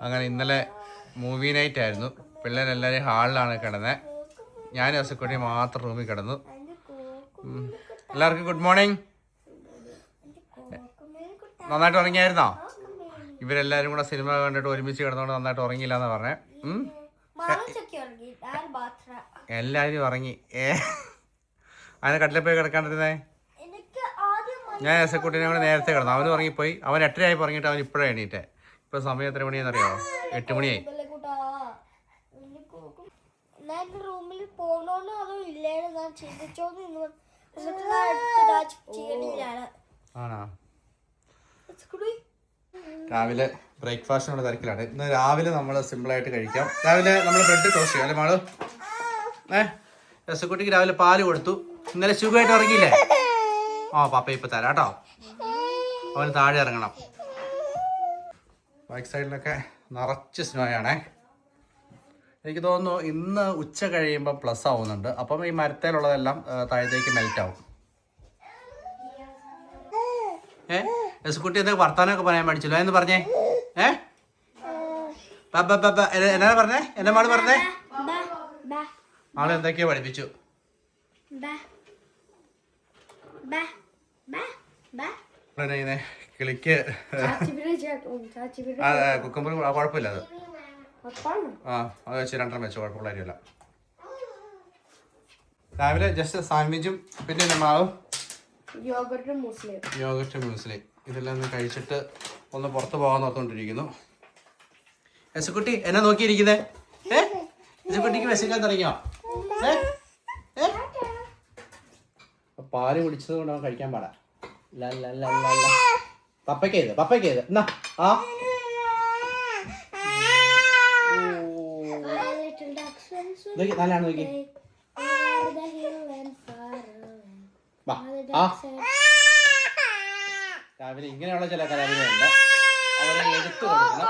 അങ്ങനെ ഇന്നലെ movie night ആയിരുന്നു. പിള്ളേരെല്ലാവരും ഹാളിലാണ് കിടന്നത് ഞാൻ അസക്കുട്ടി മാത്രം റൂമിൽ കിടന്നു. എല്ലാവർക്കും ഗുഡ് മോർണിംഗ് നന്നായിട്ട് ഉറങ്ങിയായിരുന്നോ? ഇവരെല്ലാവരും കൂടെ സിനിമ കണ്ടിട്ട് ഒരുമിച്ച് കിടന്നുകൊണ്ട് നന്നായിട്ട് ഉറങ്ങിയില്ല എന്ന് പറഞ്ഞേ എല്ലാവരും ഉറങ്ങി. ഏ. അതിനെ കട്ടിലെ പോയി കിടക്കാണ്ടിരുന്നേ? ഞാൻ എസക്കുട്ടീനെ കൂടെ നേരത്തെ കിടന്നു. അവന് ഉറങ്ങിപ്പോയി. അവൻ എട്ടരയായി ഉറങ്ങിയിട്ട് അവൻ ഇപ്പോഴാണ് എണീറ്റെ. ഇപ്പൊ സമയം എത്ര മണിയാണെന്നറിയോ എട്ട് മണിയായി. റൂമിൽ പോകണോന്നോ അതോ ഇല്ലേന്ന് ഞാൻ ചിന്തിച്ചോന്ന് ആണോ? രാവിലെ ബ്രേക്ക്ഫാസ്റ്റിനുള്ള തിരക്കിലാണ്. ഇന്ന് രാവിലെ നമ്മൾ സിമ്പിളായിട്ട് കഴിക്കാം. രാവിലെ നമ്മൾ ബ്രെഡ് ടോസ്റ്റ് ചെയ്യാം അല്ലേ മാളു? ഏ? രസക്കുട്ടിക്ക് രാവിലെ പാൽ കൊടുത്തു. ഇന്നലെ സുഖമായിട്ട് ഇറങ്ങിയില്ലേ ആ പാപ്പ ഇപ്പൊ തരാം കേട്ടോ. അവന് താഴെ ഇറങ്ങണം. ബാക്ക് സൈഡിലൊക്കെ നിറച്ച് സ്നോയാണേ. എനിക്ക് തോന്നുന്നു ഇന്ന് ഉച്ച കഴിയുമ്പോൾ പ്ലസ് ആവുന്നുണ്ട്. അപ്പം ഈ മരത്തേലുള്ളതെല്ലാം താഴത്തേക്ക് മെൽറ്റ് ആവും. ഏ? എസ്കുട്ടി എന്തൊക്കെ വർത്താനമൊക്കെ പറയാൻ പഠിച്ചല്ലോ? എന്ന് പറഞ്ഞേ? ഏ. എന്നാ പറഞ്ഞേ? എന്നെ മാൾ പറഞ്ഞേ? ആൾ എന്തൊക്കെയോ പഠിപ്പിച്ചു. ചെയ്യുന്നേ? കിളിക്ക് കുക്കുമ്പർ കുഴപ്പമില്ല അത്. ആ അത് വെച്ച് രണ്ടെണ്ണം വെച്ചു കുഴപ്പമുള്ള കാര്യമല്ല. രാവിലെ ജസ്റ്റ് സാൻഡ്വിച്ചും പിന്നെ മാവും? യോഗട്ട് മ്യൂസ്ലി ഇതെല്ലാം ഒന്ന് കഴിച്ചിട്ട് ഒന്ന് പുറത്ത് പോകാൻ നോക്കൊണ്ടിരിക്കുന്നു യശുക്കുട്ടി എന്നെ നോക്കിയിരിക്കുന്നേ? ഏ? വിശക്കാൻ തുടങ്ങിയോ? ഏ? ഏ? പാൽ കുടിച്ചത് കൊണ്ട് അവൻ കഴിക്കാൻ പാടാ. ലല്ല. പപ്പയ്ക്ക് ചെയ്ത് പപ്പയ്ക്ക് ചെയ്ത്. എന്നാ ആ. നോക്കി നല്ലതാണ് നോക്കി. ആ. രാവിലെ ഇങ്ങനെയുള്ള ചില കലാപരികളുണ്ട് അവരെ എടുത്തു കൊടുക്കണം.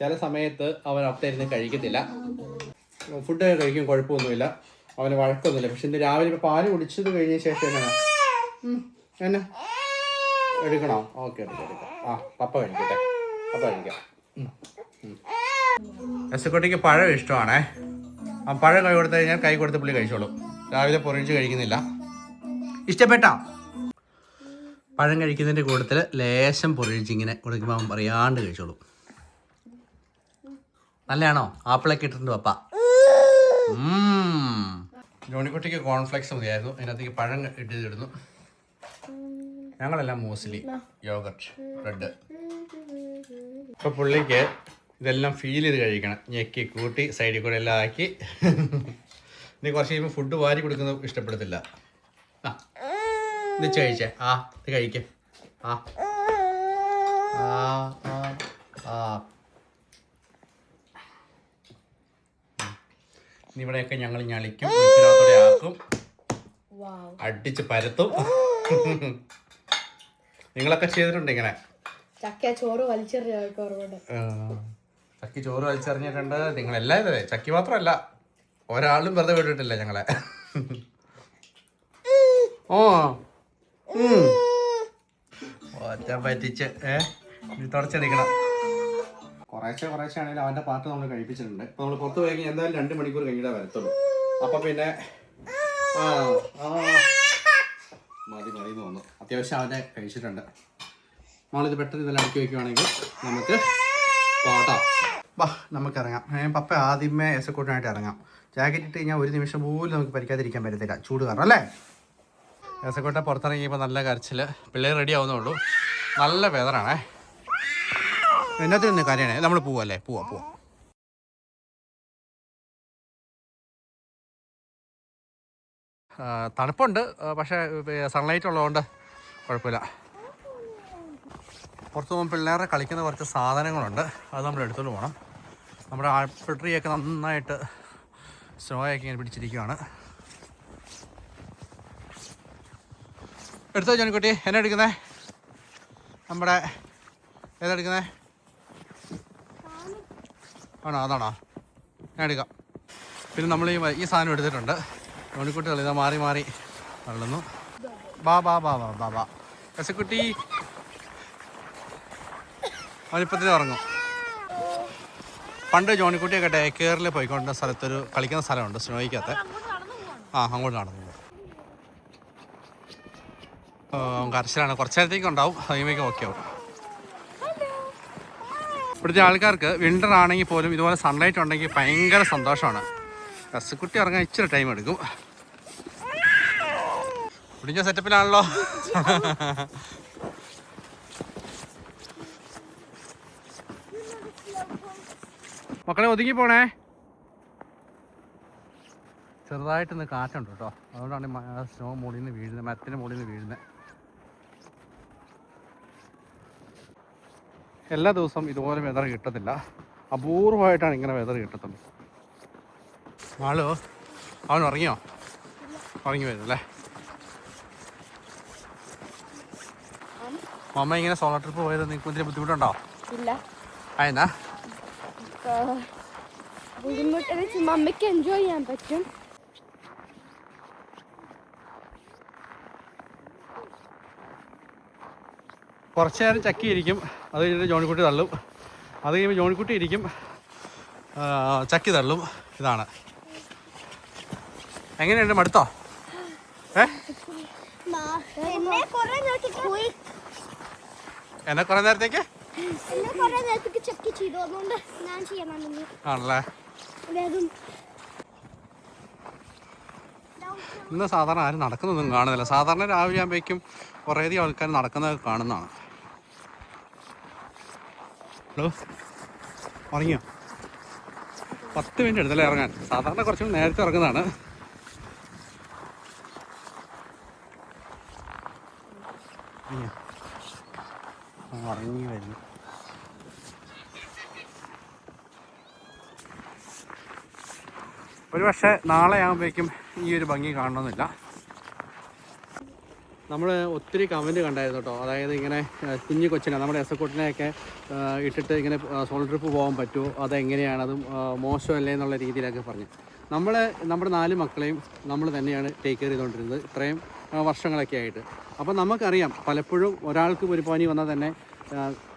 ചില സമയത്ത് അവൻ അപ്പത്തിരുന്ന് കഴിക്കത്തില്ല. ഫുഡ് കഴിക്കും കുഴപ്പമൊന്നുമില്ല. അവന് വഴക്കൊന്നുമില്ല. പക്ഷെ ഇന്ന് രാവിലെ ഇപ്പൊ പാൽ കുടിച്ചത് കഴിഞ്ഞ ശേഷം എന്നാ? എന്നാ? എടുക്കണോ? ഓക്കെ എടുക്കാം എടുക്കാം. ആ പപ്പ കഴിക്കട്ടെ. പപ്പ കഴിക്കാം. എസക്കുട്ടിക്ക് പഴം ഇഷ്ടമാണേ. ആ പഴം കൈ കൊടുത്തു കഴിഞ്ഞാൽ കൈ കൊടുത്ത് പുള്ളി കഴിച്ചോളും. രാവിലെ പൊറിച്ച് കഴിക്കുന്നില്ല. ഇഷ്ടപ്പെട്ടോ? പഴം കഴിക്കുന്നതിന്റെ കൂട്ടത്തിൽ ലേശം പൊറിച്ച് ഇങ്ങനെ കൊടുക്കുമ്പോൾ പറയാണ്ട് കഴിച്ചോളും. നല്ലതാണോ? ആപ്പിളൊക്കെ ഇട്ടിട്ടുണ്ട് പപ്പ. ജോണിക്കുട്ടിക്ക് കോൺഫ്ലെക്സ് മതിയായിരുന്നു. അതിനകത്തേക്ക് പഴം ഇട്ടിടുന്നു ഞങ്ങളെല്ലാം മോസ്റ്റ്ലി യോഗർട്ട്. ബ്രെഡ്. ഇപ്പൊ പുള്ളിക്ക് ഇതെല്ലാം ഫീൽ ചെയ്ത് കഴിക്കണം. ഞെക്കി കൂട്ടി സൈഡിൽ കൂടെ എല്ലാം ആക്കി. ഇനി കുറച്ച് കഴിയുമ്പോൾ ഫുഡ് വാരി കൊടുക്കുന്നത് ഇഷ്ടപ്പെടത്തില്ല. ആ. ഇത് കഴിച്ചേ. ആ ഇത് കഴിക്കേ. ആ ആ ആ ആ ഇനി ഇവിടെയൊക്കെ ഞങ്ങൾ ഞളിക്കും ഉപ്പിനകത്തോടെ ആക്കും. അടിച്ച് പരത്തും. നിങ്ങളൊക്കെ ചെയ്തിട്ടുണ്ട് ഇങ്ങനെ? ചക്ക ചോറ് ചക്കി ചോറ് വലിച്ചെറിഞ്ഞിട്ടുണ്ട്. നിങ്ങളെല്ലാവരും അതെ ചക്കി മാത്രമല്ല ഒരാളും വെറുതെ വിട്ടിട്ടില്ല ഞങ്ങളെ. ഓ. ഒറ്റ പറ്റിച്ച് ഏ? തുടച്ചെടുക്കണം കുറേശ്ശെ കുറേശ്ശെ ആണെങ്കിലും അവന്റെ പാട്ട് നമ്മൾ കഴിപ്പിച്ചിട്ടുണ്ട്. ഇപ്പൊ നമ്മൾ പുറത്ത് പോയി എന്തായാലും രണ്ട് മണിക്കൂർ കഴിഞ്ഞിട്ടേ വരത്തുള്ളൂ. അപ്പൊ പിന്നെ ആ മതി മതി തോന്നുന്നു. അത്യാവശ്യം അവനെ കഴിച്ചിട്ടുണ്ട്. നമ്മളിത് പെട്ടെന്ന് ഇതെല്ലാം അടുക്കി വെക്കുവാണെങ്കിൽ നമുക്ക് പാട്ടാം വാ നമുക്ക് ഇറങ്ങാം ഏ, പപ്പ ആദ്യമേ എസക്കൂട്ടിനായിട്ട് ഇറങ്ങാം. ജാക്കറ്റ് ഇട്ട് കഴിഞ്ഞാൽ ഒരു നിമിഷം പോലും നമുക്ക് പരിക്കാതിരിക്കാൻ പറ്റത്തില്ല. ചൂട് കാരണം അല്ലേ? എസക്കോട്ട പുറത്തിറങ്ങിയപ്പോൾ നല്ല കരച്ചിൽ പിള്ളേർ റെഡി ആവുന്നുള്ളൂ നല്ല വെതറാണേ എന്നത്തെ നിന്ന് കാര്യമാണ് നമ്മൾ പോവല്ലേ പോവാ പോവാം. തണുപ്പുണ്ട്. പക്ഷേ സൺലൈറ്റ് ഉള്ളതുകൊണ്ട് കുഴപ്പമില്ല. പുറത്തു പോകുമ്പോൾ പിള്ളേരെ കളിക്കുന്ന കുറച്ച് സാധനങ്ങളുണ്ട്. അത് നമ്മൾ എടുത്തുകൊണ്ട് പോകണം നമ്മുടെ ആപ്പിൾ ട്രീ ഒക്കെ നന്നായിട്ട് സ്നോ ഒക്കെ ഇങ്ങനെ പിടിച്ചിരിക്കുകയാണ് എടുത്തോ ജോനിക്കുട്ടി? എന്നെ എടുക്കുന്നേ? നമ്മുടെ ഏതാ ആണോ? അതാണോ? ഞാൻ എടുക്കാം. പിന്നെ നമ്മൾ ഈ ഈ സാധനം എടുത്തിട്ടുണ്ട്. നോണിക്കുട്ടികൾ ഇതാ മാറി മാറി തള്ളുന്നു. ബാ ബാ ബാ ബാ ബാ ബാ. കസക്കുട്ടി അവനിപ്പത്തിന് ഇറങ്ങും പണ്ട് ജോണിക്കുട്ടിയൊക്കെ ഡേ കെയറിൽ പോയിക്കൊണ്ട സ്ഥലത്തൊരു കളിക്കുന്ന സ്ഥലമുണ്ട് സ്നോയ്ക്കകത്ത്. ആ അങ്ങോട്ട് നടന്നു. കരച്ചിലാണ്. കുറച്ച് നേരത്തേക്ക് ഉണ്ടാവും. അതിമേക്ക് ഓക്കെ ആവും. ഇവിടുത്തെ ആൾക്കാർക്ക് വിന്റർ ആണെങ്കിൽ പോലും ഇതുപോലെ സൺലൈറ്റ് ഉണ്ടെങ്കിൽ ഭയങ്കര സന്തോഷമാണ്. കസുക്കുട്ടി ഇറങ്ങാൻ ഇച്ചിരി ടൈം എടുക്കും. കുടിഞ്ഞ സെറ്റപ്പിലാണല്ലോ മക്കളെ ഒതുങ്ങി പോണേ? ചെറുതായിട്ടൊന്ന് കാറ്റുണ്ട് കേട്ടോ. അതുകൊണ്ടാണ് സ്നോ മുകളിൽ നിന്ന് വീഴുന്നത് മരത്തിന് മുകളിൽ നിന്ന് വീഴുന്നത്. എല്ലാ ദിവസവും ഇതുപോലെ വെതർ കിട്ടത്തില്ല. അപൂർവമായിട്ടാണ് ഇങ്ങനെ വെതർ കിട്ടത്തുള്ളൂ. ആളോ? അവൻ ഉറങ്ങിയോ? ഉറങ്ങി വരും അല്ലേ? മമ്മ ഇങ്ങനെ സോളോ ട്രിപ്പ് പോയത് നിങ്ങൾക്ക് ഒത്തിരി ബുദ്ധിമുട്ടുണ്ടോ? ഇല്ല. അതെന്നാ? ബുദ്ധിമുട്ട് വെച്ച് മമ്മയ്ക്ക് എൻജോയ് ചെയ്യാൻ പറ്റും. കുറച്ച് നേരം ചക്കി ഇരിക്കും അത് കഴിഞ്ഞിട്ട് ജോണിക്കുട്ടി തള്ളും. അത് കഴിയുമ്പോൾ ജോണിക്കുട്ടി ഇരിക്കും. ചക്കി തള്ളും. ഇതാണ്. എങ്ങനെയുണ്ട് മടുത്തോ? ഏ? എന്നെ കുറെ നേരത്തേക്ക് ആണല്ലേ? ഇന്ന് സാധാരണ ആരും നടക്കുന്നൊന്നും കാണുന്നില്ല. സാധാരണ രാവിലെ ആകുമ്പോഴേക്കും കുറേയധികം ആൾക്കാർ നടക്കുന്നത് കാണുന്നതാണ്. ഹലോ? ഉറങ്ങിയോ? പത്ത് മിനിറ്റ് എടുത്തല്ലേ ഇറങ്ങാൻ. സാധാരണ കുറച്ചും നേരത്തെ ഇറങ്ങുന്നതാണ്. ഉറങ്ങി ഒരു പക്ഷേ നാളെ ആകുമ്പോഴേക്കും ഈ ഒരു ഭംഗി കാണണമെന്നില്ല. നമ്മൾ ഒത്തിരി കമന്റ് കണ്ടായിരുന്നു കേട്ടോ അതായത് ഇങ്ങനെ കുഞ്ഞു കൊച്ചിനെ നമ്മുടെ എസക്കോട്ടിനെയൊക്കെ ഇട്ടിട്ട് ഇങ്ങനെ സോൾ ട്രിപ്പ് പോകാൻ പറ്റുമോ അതെങ്ങനെയാണ്? അതും മോശമല്ലേ എന്നുള്ള രീതിയിലൊക്കെ പറഞ്ഞു. നമ്മൾ നമ്മുടെ നാല് മക്കളെയും നമ്മൾ തന്നെയാണ് ടേക്ക് കെയർ ചെയ്തുകൊണ്ടിരുന്നത് ഇത്രയും വർഷങ്ങളൊക്കെ ആയിട്ട്. അപ്പോൾ നമുക്കറിയാം പലപ്പോഴും ഒരാൾക്ക് ഒരു പനി വന്നാൽ തന്നെ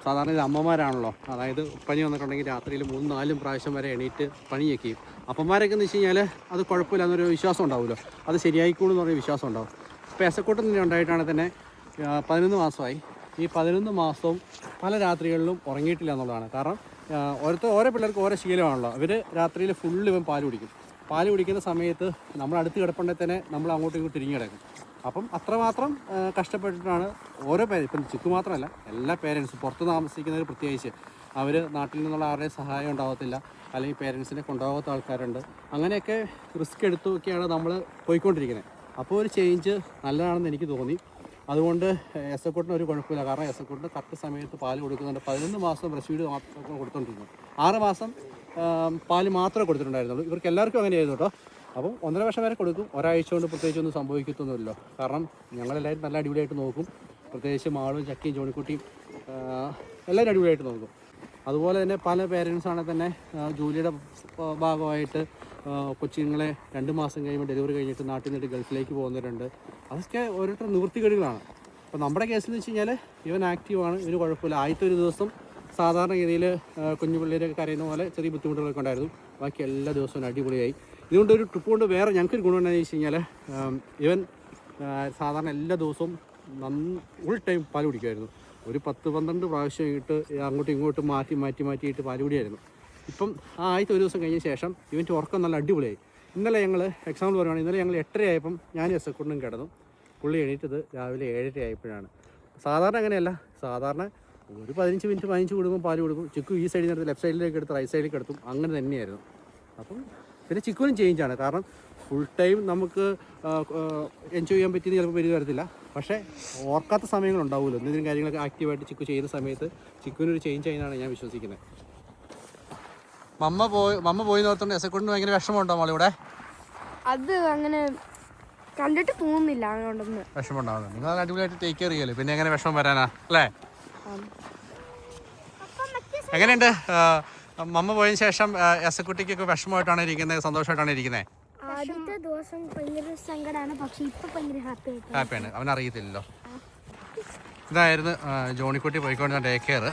സാധാരണ ഇത് അമ്മമാരാണല്ലോ. അതായത് പനി വന്നിട്ടുണ്ടെങ്കിൽ രാത്രിയിൽ മൂന്നും നാലും പ്രാവശ്യം വരെ എണീറ്റ് പണിയൊക്കെയും അപ്പന്മാരൊക്കെ എന്ന് വെച്ച് കഴിഞ്ഞാൽ അത് കുഴപ്പമില്ല എന്നൊരു വിശ്വാസം ഉണ്ടാവുമല്ലോ. അത് ശരിയായിക്കോളൂ എന്ന് വിശ്വാസം ഉണ്ടാവും. ഇപ്പോൾ എസക്കൂട്ടം തന്നെ ഉണ്ടായിട്ടാണ് തന്നെ പതിനൊന്ന് മാസമായി. ഈ പതിനൊന്ന് മാസവും പല രാത്രികളിലും ഉറങ്ങിയിട്ടില്ല എന്നുള്ളതാണ്. കാരണം ഓരോരുത്തർ ഓരോ പിള്ളേർക്ക് ഓരോ ശീലമാണല്ലോ. അവർ രാത്രിയിൽ ഫുള്ള് ഇവൻ പാൽ കുടിക്കും. പാൽ കുടിക്കുന്ന സമയത്ത് നമ്മൾ അടുത്ത് കിടപ്പുണ്ടെങ്കിൽ തന്നെ നമ്മൾ അങ്ങോട്ടും ഇങ്ങോട്ടും തിരിഞ്ഞു കിടക്കും. അപ്പം അത്രമാത്രം കഷ്ടപ്പെട്ടിട്ടാണ് ഓരോ പേര് ഇപ്പം ചിക്കു മാത്രമല്ല എല്ലാ പേരൻസും പുറത്ത് താമസിക്കുന്നവർ പ്രത്യേകിച്ച് അവർ നാട്ടിൽ നിന്നുള്ള ആരുടെയും സഹായം ഉണ്ടാകത്തില്ല അല്ലെങ്കിൽ പേരൻസിനെ കൊണ്ടുപോകാത്ത ആൾക്കാരുണ്ട്. അങ്ങനെയൊക്കെ റിസ്ക് എടുത്തൊക്കെയാണ് നമ്മൾ പോയിക്കൊണ്ടിരിക്കുന്നത്. അപ്പോൾ ഒരു ചേഞ്ച് നല്ലതാണെന്ന് എനിക്ക് തോന്നി. അതുകൊണ്ട് എസ് എക്കോട്ടിന് ഒരു കുഴപ്പമില്ല. കാരണം എസ് എക്കോട്ടിന് കറക്റ്റ് സമയത്ത് പാൽ കൊടുക്കുന്നുണ്ട്. പതിനൊന്ന് മാസം ഫീഡ് മാത്രം കൊടുത്തോണ്ടിരുന്നു. ആറ് മാസം പാൽ മാത്രമേ കൊടുത്തിട്ടുണ്ടായിരുന്നുള്ളൂ. ഇവർക്ക് എല്ലാവർക്കും അങ്ങനെയായിരുന്നു കേട്ടോ. അപ്പം ഒന്നര വർഷം വരെ കൊടുക്കും. ഒരാഴ്ച കൊണ്ട് പ്രത്യേകിച്ച് ഒന്നും സംഭവിക്കത്തൊന്നുമില്ലല്ലോ കാരണം ഞങ്ങളെല്ലാവരും നല്ല അടിപൊളിയായിട്ട് നോക്കും. പ്രത്യേകിച്ച് മാളും ചക്കിയും ജോണിക്കുട്ടിയും എല്ലാവരും അടിപൊളിയായിട്ട് നോക്കും. അതുപോലെ തന്നെ പല പേരൻസ് ആണെങ്കിൽ തന്നെ ജോലിയുടെ ഭാഗമായിട്ട് കൊച്ചുങ്ങളെ രണ്ട് മാസം കഴിയുമ്പോൾ ഡെലിവറി കഴിഞ്ഞിട്ട് നാട്ടിൽ നിന്നിട്ട് ഗൾഫിലേക്ക് പോകുന്നവരുണ്ട്. അതൊക്കെ ഓരോരുത്തർ നിവൃത്തികേടുകളാണ്. അപ്പോൾ നമ്മുടെ കേസിൽ എന്ന് വെച്ച് കഴിഞ്ഞാൽ ഇവൻ ആക്റ്റീവാണ് ഇവന് കുഴപ്പമില്ല. ആദ്യത്തെ ഒരു ദിവസം സാധാരണ രീതിയിൽ കുഞ്ഞു പിള്ളേരൊക്കെ കരയുന്ന പോലെ ചെറിയ ബുദ്ധിമുട്ടുകളൊക്കെ ഉണ്ടായിരുന്നു. ബാക്കി എല്ലാ ദിവസവും അടിപൊളിയായി. ഇതുകൊണ്ട് ഒരു ട്രിപ്പ് കൊണ്ട് വേറെ ഞങ്ങൾക്കൊരു ഗുണം എന്താണെന്ന് വെച്ച് കഴിഞ്ഞാൽ ഇവൻ സാധാരണ എല്ലാ ദിവസവും നന്ന ഫുൾ ടൈം പാൽ കുടിക്കുമായിരുന്നു. ഒരു പത്ത് പന്ത്രണ്ട് പ്രാവശ്യം ഇട്ട് അങ്ങോട്ടും ഇങ്ങോട്ടും മാറ്റി മാറ്റി മാറ്റിയിട്ട് പാൽ കുടിയായിരുന്നു. ഇപ്പം ആ ആദ്യത്തെ ഒരു ദിവസം കഴിഞ്ഞ ശേഷം ഇവന്റെ ഉറക്കം നല്ല അടിപൊളിയായി. ഇന്നലെ ഞങ്ങൾ എക്സാമ്പിൾ പറയുകയാണെങ്കിൽ ഇന്നലെ ഞങ്ങൾ എട്ടര ആയപ്പം ഞാൻ എസ് എക്കൊണ്ടും കിടന്നു. പുള്ളി എണീറ്റത് രാവിലെ ഏഴര ആയപ്പോഴാണ് സാധാരണ അങ്ങനെയല്ല സാധാരണ ഒരു പതിനഞ്ച് മിനിറ്റ് പതിനഞ്ച് കൊടുക്കും പാൽ കൊടുക്കും. ചിക്കു ഈ സൈഡിൽ നിന്ന് ലെഫ്റ്റ് സൈഡിലേക്ക് എടുത്ത് റൈറ്റ് സൈഡിലേക്ക് എടുത്തും അങ്ങനെ തന്നെയായിരുന്നു. അപ്പം പിന്നെ ചിക്കുവിനും ചേഞ്ചാണ് കാരണം ഫുൾ ടൈം നമുക്ക് എൻജോയ് ചെയ്യാൻ പറ്റിയെന്ന് ചിലപ്പോൾ വരിക വരത്തില്ല. പക്ഷേ ഓർക്കാത്ത സമയങ്ങളുണ്ടാവുമല്ലോ. എന്തെങ്കിലും കാര്യങ്ങളൊക്കെ ആക്റ്റീവായിട്ട് ചിക്കു ചെയ്യുന്ന സമയത്ത് ചിക്കുവിനൊരു ചേഞ്ച് ആയെന്നാണ് ഞാൻ വിശ്വസിക്കുന്നത്. മമ്മ പോയി മമ്മ പോയി നോർത്തുകൊണ്ട് എസക്കൊണ്ടിന് ഭയങ്കര വിഷമമുണ്ടോ മോളിവിടെ? അത് അങ്ങനെ കണ്ടിട്ട് തോന്നുന്നില്ല അതുകൊണ്ടൊന്ന് വിഷമമുണ്ടാവുന്നു. നിങ്ങൾ അടിപൊളിയായിട്ട് ടേക്ക് കെയർ ചെയ്യല്ലേ? പിന്നെ എങ്ങനെ വിഷമം വരാനാ? അല്ലേ? എങ്ങനെയുണ്ട്? മമ്മ പോയതിന് ശേഷം എസക്കുട്ടിക്കൊക്കെ വിഷമമായിട്ടാണ് ഇരിക്കുന്നത് സന്തോഷമായിട്ടാണ് ഇരിക്കുന്നത് ആദ്യത്തെ ദിവസം ഭയങ്കര സങ്കടമാണ് പക്ഷെ ഇപ്പൊ ഭയങ്കര ഹാപ്പി ഹാപ്പിയാണ് അവൻ അറിയത്തില്ലല്ലോ ഇതായിരുന്നു ജോണിക്കുട്ടി പോയിക്കൊണ്ട് ടേക്ക് കെയർ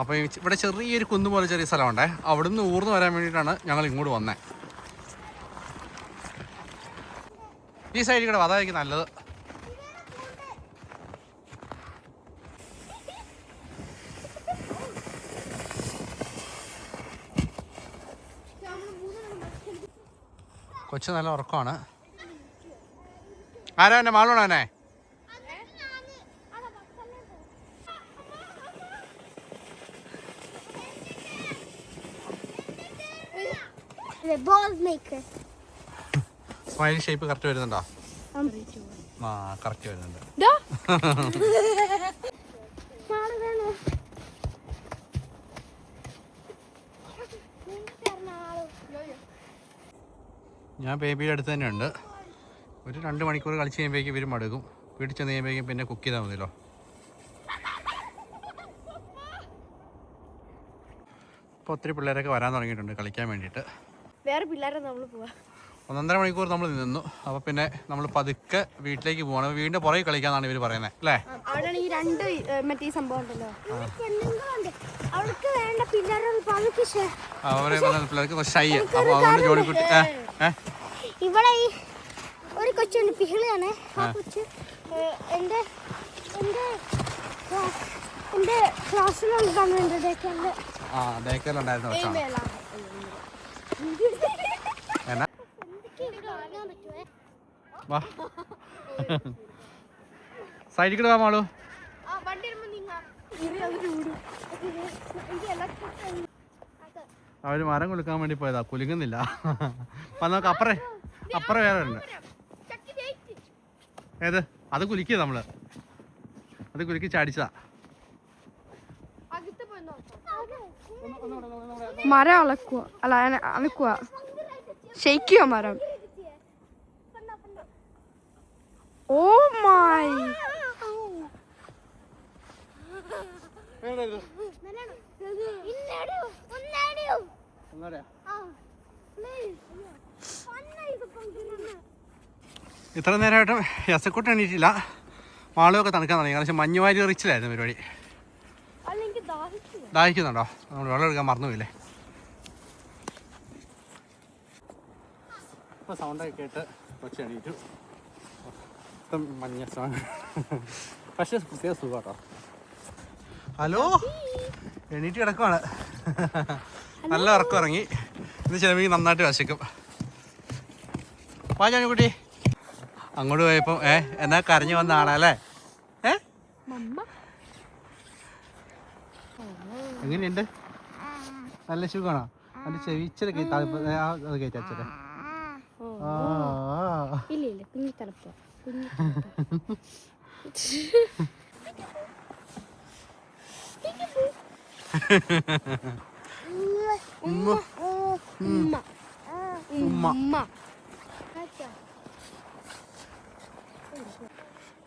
അപ്പോൾ ഇവിടെ ചെറിയൊരു കുന്ന് പോലെ ചെറിയ സ്ഥലമുണ്ടേ. അവിടുന്ന് ഊർന്ന് വരാൻ വേണ്ടിയിട്ടാണ് ഞങ്ങൾ ഇങ്ങോട്ട് വന്നത് ഈ സൈഡിൽ കൂടെ അതായിരിക്കും നല്ലത്. കൊച്ചു നല്ല ഉറക്കമാണ്. ആരാ എന്നെ മാളോണോ എന്നെ സ്മൈലി ഷേപ്പ് കറക്റ്റ് വരുന്നുണ്ടോ? ആ കറക്റ്റ് വരുന്നുണ്ട്. ഞാൻ ബേബിയുടെ അടുത്ത് തന്നെ ഉണ്ട് ഒരു രണ്ട് മണിക്കൂർ കളിച്ച് കഴിയുമ്പോഴേക്കും ഇവരും മടുക്കും. വീട്ടിൽ ചെന്ന് കഴിയുമ്പോഴേക്കും പിന്നെ കുക്ക് ചെയ്താൽ മതിയല്ലോ. ഇപ്പോൾ ഒത്തിരി പിള്ളേരൊക്കെ വരാൻ തുടങ്ങിയിട്ടുണ്ട് കളിക്കാൻ വേണ്ടിയിട്ട്. വേറെ പിള്ളേരെ നമ്മൾ പോവാ. ഒന്നര മണിക്കൂർ നമ്മൾ നിന്നു. അപ്പൊ പിന്നെ നമ്മൾ പതുക്കെ വീട്ടിലേക്ക് പോകണം വീണ്ടും പുറകെ കളിക്കാന്നാണ് ഇവർ പറയുന്നത് അല്ലേ? അവിടെ ഈ രണ്ട് മറ്റേ സംഭവം ഉണ്ടല്ലോ. അവൾക്ക് വേണ്ട പിള്ളേർക്ക് ഷൈ. അതുകൊണ്ട് ഇവിടെ ഈ ഒരു കൊച്ചുണ്ട് പിഹിളിയാണ് ആ കൊച്ച് എന്റെ എന്റെ എന്റെ ക്ലാ- എന്റെ ക്ലാസ്സിലുള്ള സമയത്തേക്ക് ആ ഡേക്കറിലുണ്ടായിരുന്ന എന്നാ? വാ. സൈഡിൽ കൂടെ വാ മാളു. അവർ മരം കൊടുക്കാൻ വേണ്ടി പോയതാ കുലുങ്ങുന്നില്ല. അപ്പൊ നമുക്ക് അപ്പറേ അപ്പറേ വേറെ ഉണ്ട് ഏത്? അത് കുലുക്കിയ നമ്മൾ. അത് കുലുക്കി ചാടിച്ചതാ. മരം അളക്കുക അല്ല അന- അനക്കുക ഷെയ്ക്കുക മരം? Oh my. ഇത്ര നേരമായിട്ടും യസക്കൂട്ട് എണീറ്റില്ല. മാളുമൊക്കെ തണുക്കാൻ തുടങ്ങി. കാരണം മഞ്ഞുവാരി റിച്ചിലായിരുന്നു പരിപാടി. ദാഹിക്കുന്നുണ്ടോ? നമ്മൾ വെള്ളം എടുക്കാൻ മറന്നുപോയില്ലേ? ഇപ്പോൾ സൗണ്ടൊക്കെ കേട്ട് കൊച്ചു എണീറ്റു. മൊത്തം മഞ്ഞ സൗണ്ട് പക്ഷേ പ്രത്യേക സുഖം കേട്ടോ ഹലോ? എണീറ്റ് കിടക്കുവാണ്. നല്ല ഉറക്കം ഇറങ്ങി ഇന്ന് ചിലപ്പോൾ നന്നായിട്ട് വശിക്കും. വാ കുട്ടി അങ്ങോട്ട് പോയപ്പോൾ ഏ എന്നാ കരഞ്ഞു വന്ന ആളല്ലേ ഏ? എങ്ങനെയുണ്ട്? നല്ല സുഖമാണോ? അതിന്റെ അത്. ഇല്ല ഇല്ല കുഞ്ഞി തണുപ്പ കുഞ്ഞി ഉമ്മ. ഉമ്മ ഉമ്മ.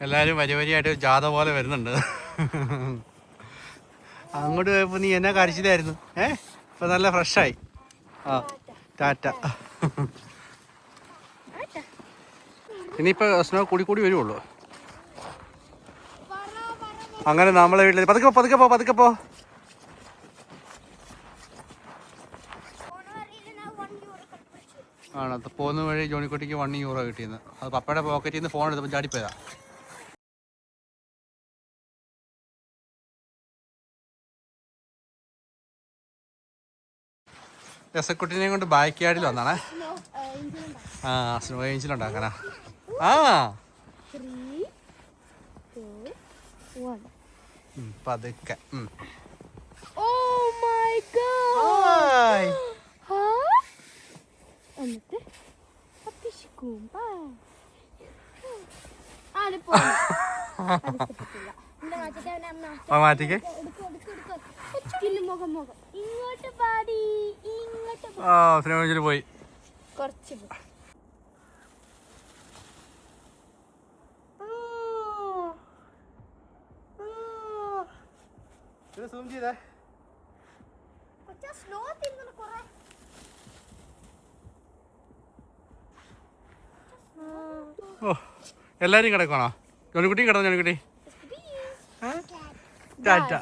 എല്ലാരും വരി വരിയായിട്ട് ജാഥ പോലെ വരുന്നുണ്ട്. അങ്ങോട്ട് പോയപ്പോ നീ എന്നെ കരച്ചിലായിരുന്നു ഏ? ഇപ്പൊ നല്ല ഫ്രഷായി ആ ടാറ്റ. ഇനിയിപ്പോ സ്നോ കൂടി കൂടി വരുവുള്ളൂ. അങ്ങനെ നമ്മളെ വീട്ടിൽ പതുക്കെ പതുക്കെ പോ പതുക്കെ പോ. ആണ് പോകുന്ന വഴി ജോണിക്കുട്ടിക്ക് വൺ യൂറോ കിട്ടിയെന്ന് അത് പപ്പയുടെ പോക്കറ്റിൽ നിന്ന് ഫോൺ എടുത്തപ്പോൾ ചാടിപ്പോയതാ. രസക്കുട്ടിനെയും കൊണ്ട് ബാക്ക് യാർഡിൽ വന്നാണേ. ആ സ്നോ ഏഞ്ചിലുണ്ടാക്കാനാ ആ. പതുക്കെ. മാറ്റിക്കേ ആ. മാറ്റിക്ക് ഇങ്ങോട്ട് പാടി. ഇങ്ങോട്ട് ആ സ്നോ ഏഞ്ചിൽ പോയി. കുറച്ച് സൂം ചെയ്തേ. സ്ലോ തിന്നു കുറെ. ഓ എല്ലാരും കിടക്കണോ ജോണിക്കുട്ടി കിടന്നു ജോണിക്കുട്ടി ടാറ്റ.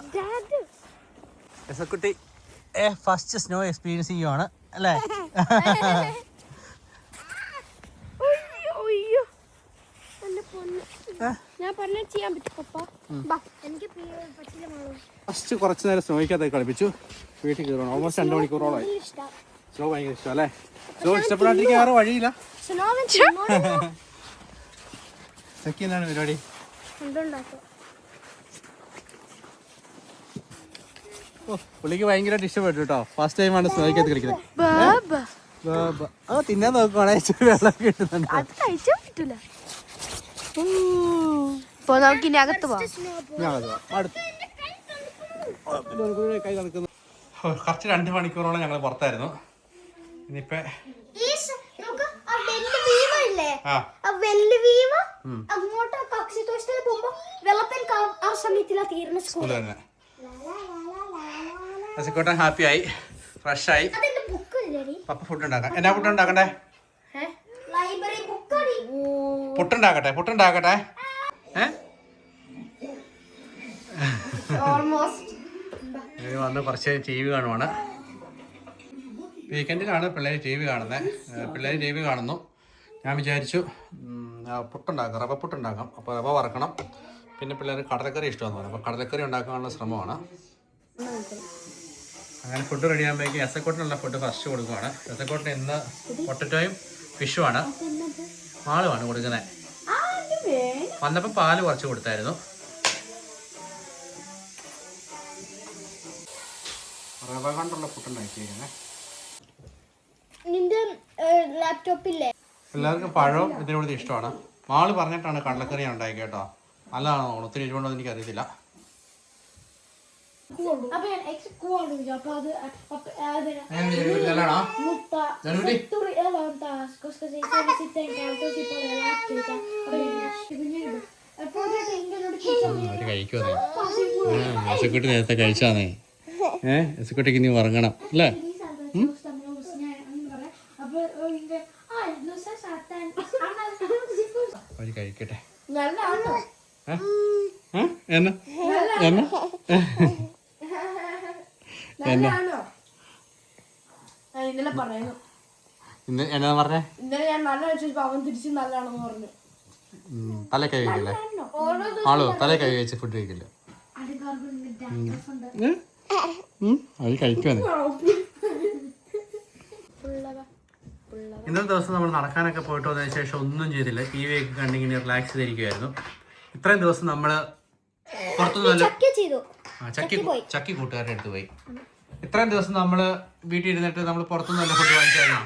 രസക്കുട്ടി ഏ ഫസ്റ്റ് സ്നോ എക്സ്പീരിയൻസ് ചെയ്യുവാണ് അല്ലേ? അയ്യോ അയ്യോ. എന്റെ പൊന്ന്. ഞാൻ പറഞ്ഞ ചെയ്യാൻ പറ്റും പപ്പ. ബാ എനിക്ക് പി- പറ്റില്ല മാളു. ഫസ്റ്റ് കുറച്ച് നേരം സ്നോയ്ക്കകത്ത് കളിപ്പിച്ചു. വീട്ടിൽ കയറണം ഓൾമോസ്റ്റ് രണ്ട് മണിക്കൂറോളമായി സ്നോ ഭയങ്കര ഇഷ്ടം അല്ലേ? സ്നോ ഇഷ്ടപ്പെടാണ്ടിരിക്കാൻ വേറെ വഴിയില്ല. എന്താണ് പരിപാടി. എന്തുണ്ടാക്കും? പുള്ളിക്ക് ഭയങ്കരമായിട്ട് ഇഷ്ടപ്പെട്ടു കേട്ടോ. ഫസ്റ്റ് ടൈമാണ് സ്നോയ്ക്കകത്ത് കളിക്കുന്നത്. ബാ, ബാ. ആ തിന്നാൻ നോക്കുവാണെ. വെള്ളം കിട്ടുന്നുണ്ട് കുറച്ച് നമുക്ക് ഇനി അകത്ത് പോവാം. രണ്ട് മണിക്കൂറോളം ഞങ്ങൾ പുറത്തായിരുന്നു. ഇനിയിപ്പോ ആ അങ്ങോട്ട് തോഷ്ടത്തിൽ പോകുമ്പോ വെള്ളപ്പൻ സമയത്തിലാ തീരുന്ന സ്കൂൾ സ്കൂളിൽ തന്നെ. ആയി ഫ്രഷ് ആയി. പപ്പ ഫുഡ് ഉണ്ടാക്കാം. എന്നാ ഫുഡ് ഉണ്ടാക്കണ്ടേ? പുട്ടുണ്ടാക്കട്ടെ പുട്ടുണ്ടാക്കട്ടെ വന്ന് കുറച്ച് ടി വി കാണുവാണ്. വീക്കെൻഡിലാണ് പിള്ളേർ ടി വി കാണുന്നത് പിള്ളേർ ടി വി കാണുന്നു. ഞാൻ വിചാരിച്ചു പുട്ടുണ്ടാക്കാം. റവ പുട്ടുണ്ടാക്കാം അപ്പോൾ റവ വറക്കണം. പിന്നെ പിള്ളേർ കടലക്കറി ഇഷ്ടമാണെന്ന് പറഞ്ഞു. അപ്പോൾ കടലക്കറി ഉണ്ടാക്കാനുള്ള ശ്രമമാണ്. അങ്ങനെ ഫുഡ് റെഡി ആകുമ്പോഴേക്കും എസക്കോട്ടിനുള്ള ഫുഡ് ഫസ്റ്റ് കൊടുക്കുവാണ്. എസക്കോട്ടിന് ഇന്ന് പൊട്ടറ്റോയും ഫിഷുമാണ് മാളുമാണ് കൊടുക്കുന്നത് വന്നപ്പോൾ പാൽ കുറച്ച് കൊടുത്തായിരുന്നു. റവ കൊണ്ടുള്ള നിന്റെ ലാപ്ടോപ്പില്ലേ എല്ലാവർക്കും പഴവും ഇതിനോട് ഇഷ്ടമാണ്. മാൾ പറഞ്ഞിട്ടാണ് കടലക്കറി ഉണ്ടാക്കി കേട്ടോ. നല്ലതാണോ? ഒത്തിരി ഇരുപുണ്ടോ എനിക്ക് അറിയത്തില്ല അപ്പൊ ഞാൻ എക്സ്ട്രാ കൂടെ അപ്പൊ അത് അപ്പൊ. അവർ കഴിക്കുമോ എസക്കുട്ടി നേരത്തെ കഴിച്ചാന്നേ ഏ എസക്കുട്ടിക്ക് ഇനി ഉറങ്ങണം അല്ലേ അവർ കഴിക്കട്ടെ എന്നാ എന്നാ ഇന്നലെ പറയുന്നു. ഇന്ന് എന്നാ പറഞ്ഞേ? ഇന്നലെ ഞാൻ നല്ല ചോദിച്ചപ്പോ അവൻ തിരിച്ച് നല്ലതാണെന്ന് പറഞ്ഞു. തല കൈ കഴിക്കില്ലേ ആളോ തല കൈ കഴിച്ച് ഫുഡ് കഴിക്കില്ല? അത് കഴിക്കുവാന്ന് ഇന്നത്തെ ദിവസം നമ്മൾ നടക്കാനൊക്കെ പോയിട്ട് വന്നതിന് ശേഷം ഒന്നും ചെയ്തില്ല. ടി വി ഒക്കെ കണ്ടിങ്ങനെ റിലാക്സ് ചെയ്തിരിക്കുമായിരുന്നു ഇത്രയും ദിവസം നമ്മൾ പുറത്തുനിന്നല്ല ചക്ക ചക്കി കൂട്ടുകാരുടെ അടുത്ത് പോയി. ഇത്രയും ദിവസം നമ്മൾ വീട്ടിൽ ഇരുന്നിട്ട് നമ്മൾ പുറത്തുനിന്ന് നല്ല ഫുഡ് വാങ്ങിച്ചായിരുന്നു?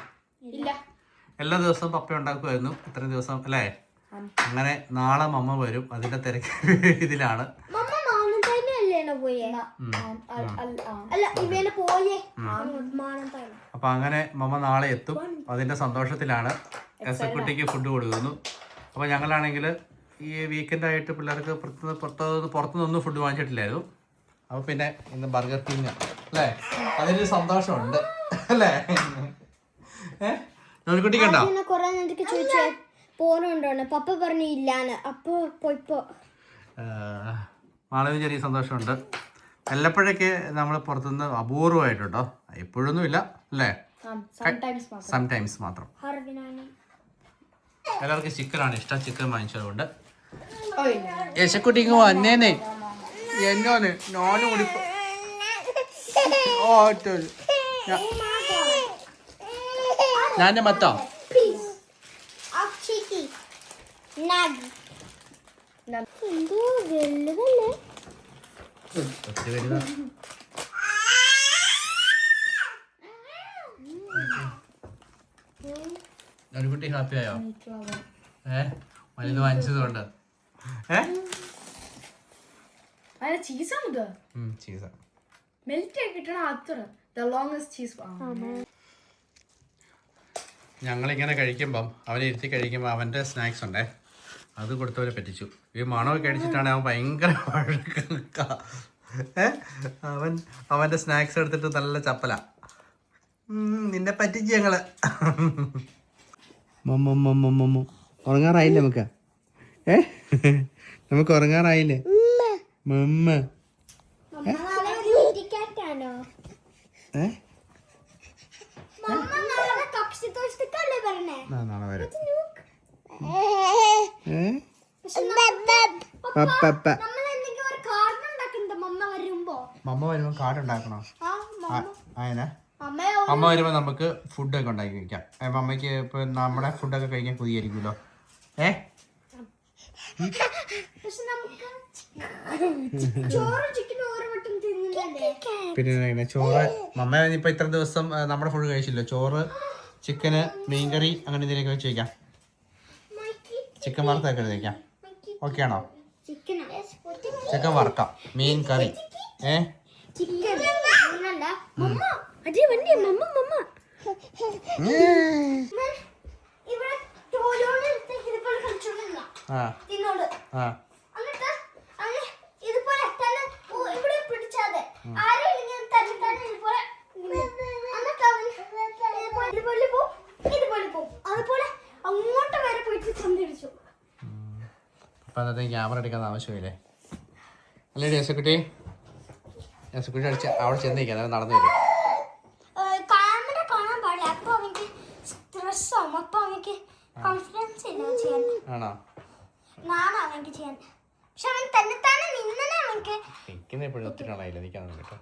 എല്ലാ ദിവസവും പപ്പ ഉണ്ടാക്കുമായിരുന്നു. ഇത്രയും ദിവസം അല്ലേ? അങ്ങനെ നാളെ മമ്മ വരും. അതിന്റെ തിരക്ക് ഇതിലാണ്. അപ്പൊ അങ്ങനെ മമ്മ നാളെ എത്തും. അതിന്റെ സന്തോഷത്തിലാണ്. എസക്കുട്ടിക്ക് ഫുഡ് കൊടുക്കുന്നു. അപ്പൊ ഞങ്ങളാണെങ്കിൽ ഈ വീക്കെൻഡ് ആയിട്ട് പിള്ളേർക്ക് പുറത്തുനിന്ന് പുറത്തുനിന്ന് പുറത്തുനിന്നൊന്നും ഫുഡ് വാങ്ങിച്ചിട്ടില്ലായിരുന്നു. അപ്പൊ പിന്നെ ഇന്ന് ബർഗർ കിങ് അല്ലേ? അതിനൊരു സന്തോഷമുണ്ട്. അല്ലേ? ഏഹ് കണ്ടോ? ഉണ്ടോ പിന്നെ കൊറേ നേരത്തേക്ക് ചോദിച്ചേ. പോണുണ്ടോന്ന് പപ്പ പറഞ്ഞു ഇല്ലാന്ന്. അപ്പൊ പോയിപ്പോ. മാളവിന് ചെറിയ സന്തോഷമുണ്ട്. വല്ലപ്പോഴൊക്കെ നമ്മൾ പുറത്തുനിന്ന് അപൂർവമായിട്ടുണ്ടോ? എപ്പോഴൊന്നും ഇല്ല അല്ലേ സംടൈംസ് മാത്രം. എല്ലാവർക്കും ചിക്കനാണ് ഇഷ്ടം. ചിക്കൻ വാങ്ങിച്ചതുകൊണ്ട്. യശക്കുട്ടിക്ക് വന്നേനെ. എന്നോന്ന് ഞാനും കൂടി ഞാൻ മത്തോ? കുട്ടി ഹാപ്പി ആയോ ഏ? വലുത് വാങ്ങിച്ചതുകൊണ്ട്. ഏ? അതിന് ചീസാണ് ഇത് ചീസ മെൽറ്റ് ആയി കിട്ടണ അത്ര. ദ ലോങ്സ്റ്റ് ചീസ് ഞങ്ങളിങ്ങനെ കഴിക്കുമ്പം അവനെ ഇരുത്തി കഴിക്കുമ്പോൾ അവന്റെ സ്നാക്സ് ഉണ്ടേ അത് കൊടുത്തവരെ പറ്റിച്ചു. ഈ മണമൊക്കെ അടിച്ചിട്ടാണ് അവൻ ഭയങ്കര അവൻ അവന്റെ സ്നാക്സ് എടുത്തിട്ട് നല്ല ചപ്പല. നിന്നെ പറ്റിച്ച് ഞങ്ങൾ. മമ്മ ഉറങ്ങാറായില്ലേ നമുക്ക്? ഏ? നമുക്ക് ഉറങ്ങാറായില്ലേ? മമ്മ. മമ്മ നാളെ വരും. വരുമ്പോ? കാർഡ് ഉണ്ടാക്കണോ? അമ്മ വരുമ്പോ നമുക്ക് ഫുഡൊക്കെ ഉണ്ടാക്കി കഴിക്കാം ഏ, അമ്മയ്ക്ക് ഇപ്പൊ നമ്മുടെ ഫുഡൊക്കെ കഴിക്കാൻ പുതിയായിരിക്കുമല്ലോ ഏ പക്ഷെ നമുക്ക് ചോറ് ചിക്കൻ ഓരോ വട്ടം തിന്നുന്നല്ലേ പിന്നെ ചോറ്. മമ്മ ഇപ്പൊ ഇത്ര ദിവസം നമ്മുടെ ഫുഡ് കഴിച്ചില്ലോ. ചോറ് ചിക്കന് മീൻകറി അങ്ങനെ എന്തെങ്കിലും വെച്ച് കഴിക്കാം. ചിക്കൻ വറുത്തൊക്കെ കഴിക്കാം. ഓക്കെ ആണോ? ചിക്കൻ വറുക്കാം. മീൻ കറി. ഏ? ആ. അങ്ങനല്ല മമ്മ അടി വണ്ടി മമ്മ മമ്മ മമ്മ, ഇവിടെ ടോലോടെ അടുത്തേക്ക് ഇതുപോലെ കളിച്ചോണ്ടിരുന്ന ആ ഇതിനോട് ആ എന്നിട്ട് അങ്ങ് ഇതുപോലെ തന്നെ ഓ- ഇവിടെ പിടിച്ചാതെ ആരും ഇല്ലെങ്കിൽ തന്നെ തന്നെ ഇതുപോലെ ഇങ്ങനെ. എന്നിട്ട് അവൻ ഇതുപോലെ ഇതുപോലെ പോവും ഇതുപോലെ പോവും അതുപോലെ അങ്ങോട്ട് വരെ പോയിട്ട് ചന്തിടിച്ചു അപ്പൊ അന്നത്തെ ക്യാമറ എടുക്കാൻ ആവശ്യമില്ലേ അല്ലേ യേശക്കുട്ടി? യേശക്കുട്ടി അടിച്ച് അവിടെ ചെന്ന് നിൽക്കാം അതായത് നടന്നു വരും. ആണോ? നിൽക്കുന്ന എപ്പോഴും ഒത്തിരി ആളായില്ല നിൽക്കാൻ കേട്ടോ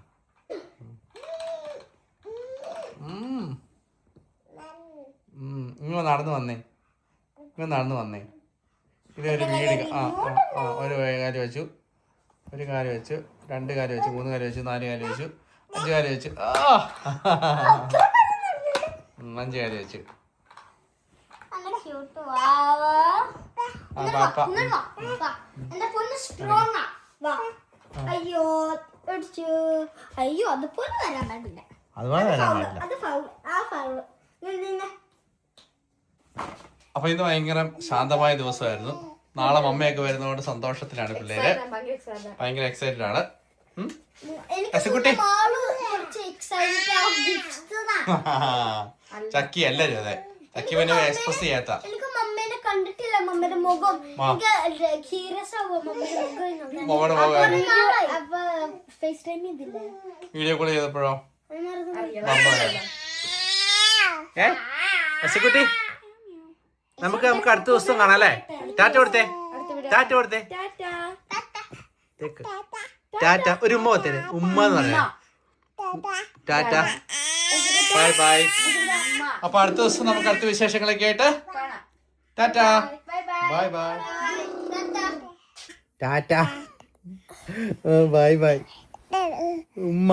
ഉം. ഉം. ഇങ്ങ് നടന്നു വന്നേ. ഇങ്ങ് നടന്നു വന്നേ. ഇതൊരു വീട് ആ ആ, ഒരു കാൽ വെച്ചു. ഒരു കാൽ വെച്ചു. രണ്ട് കാൽ വെച്ചു. മൂന്ന് കാൽ വെച്ചു. നാല് കാൽ വെച്ചു. അഞ്ച് കാൽ വെച്ചു. അഞ്ച് കാൽ വെച്ചു. അയ്യോ അയ്യോ അതുപോലെ വരാൻ പാടില്ല. അതുപോലെ വരാൻ പാടില്ല. അത് ഫൗൾ ആ അപ്പൊ ഇത് ഭയങ്കര ശാന്തമായ ദിവസമായിരുന്നു. നാളെ മമ്മയൊക്കെ വരുന്നതുകൊണ്ട് സന്തോഷത്തിലാണ് പിള്ളേര്. ഭയങ്കര എക്സൈറ്റഡ് ആണ്. ഗിഫ്റ്റ് ചക്കി അല്ല അതെ ചക്കി പിന്നെ എക്സ്പ്രസ് ചെയ്യാത്ത. കണ്ടിട്ടില്ല മമ്മയുടെ മുഖം. മമ്മയുടെ വീഡിയോ കോൾ ചെയ്തപ്പോഴോ? ഏ? അസുക്കുട്ടി നമുക്ക് നമുക്ക് അടുത്ത ദിവസം കാണാം അല്ലേ? ടാറ്റ കൊടുത്തേ. ടാറ്റ കൊടുത്തേ. ടാറ്റ. ഒരു ഉമ്മ കൊടുത്തേ. ഉമ്മ എന്ന് പറയാം ടാറ്റ. ബൈ ബൈ അപ്പൊ അടുത്ത ദിവസം നമുക്ക് അടുത്ത വിശേഷങ്ങളൊക്കെ ആയിട്ട് tata. Bye bye. Tata. Bye bye. ഉമ്മ.